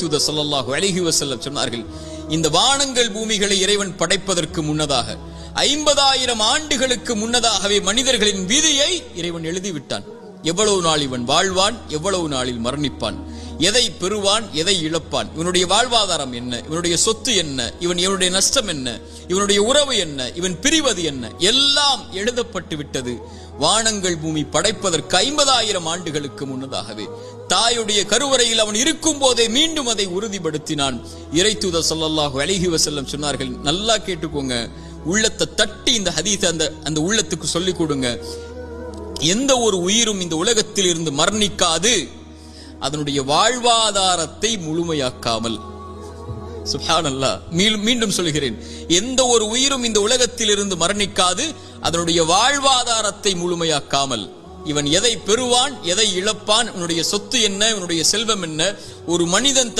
இறைத்தூதர் ஸல்லல்லாஹு அலைஹி வசல்லம் சொன்னார்கள் இந்த வானங்கள் பூமிகளை இறைவன் படைப்பதற்கு முன்னதாக ஐம்பதாயிரம் ஆண்டுகளுக்கு முன்னதாகவே மனிதர்களின் விதியை இறைவன் எழுதிவிட்டான். எவ்வளவு நாள் இவன் வாழ்வான் எவ்வளவு நாளில் மரணிப்பான்? எதை பெறுவான் எதை இழப்பான்? இவனுடைய வாழ்வாதாரம் என்ன? இவனுடைய சொத்து என்ன? இவன் இவனுடைய நஷ்டம் என்ன? இவனுடைய உறவு என்ன? இவன் பிரிவது என்ன? எல்லாம் எழுதப்பட்டு விட்டது. வானங்கள் பூமி படைப்பதற்கு ஐம்பதாயிரம் ஆண்டுகளுக்கு முன்னதாகவே. தாயுடைய கருவறையில் அவன் இருக்கும் போதே மீண்டும் அதை உறுதிப்படுத்தினான். இறைத்தூத ஸல்லல்லாஹு அழகி வசல்லம் சொன்னார்கள் நல்லா கேட்டுக்கோங்க. உள்ளத்தை தட்டி இந்த ஹதீஸ் அந்த அந்த உள்ளத்துக்கு சொல்லிக் கொடுங்க. எந்த ஒரு உயிரும் இந்த உலகத்தில் இருந்து மரணிக்காது. அதனுடைய வாழ்வாதாரத்தை முழுமையாக்காமல். மீண்டும் சொல்கிறேன். எந்த ஒரு உயிரும் இந்த உலகத்தில் இருந்து மரணிக்காது அதனுடைய வாழ்வாதாரத்தை முழுமையாக்காமல். இவன் எதை பெறுவான் எதை இழப்பான் இவனுடைய சொத்து என்ன இவனுடைய செல்வம் என்ன ஒரு மனிதன் தன்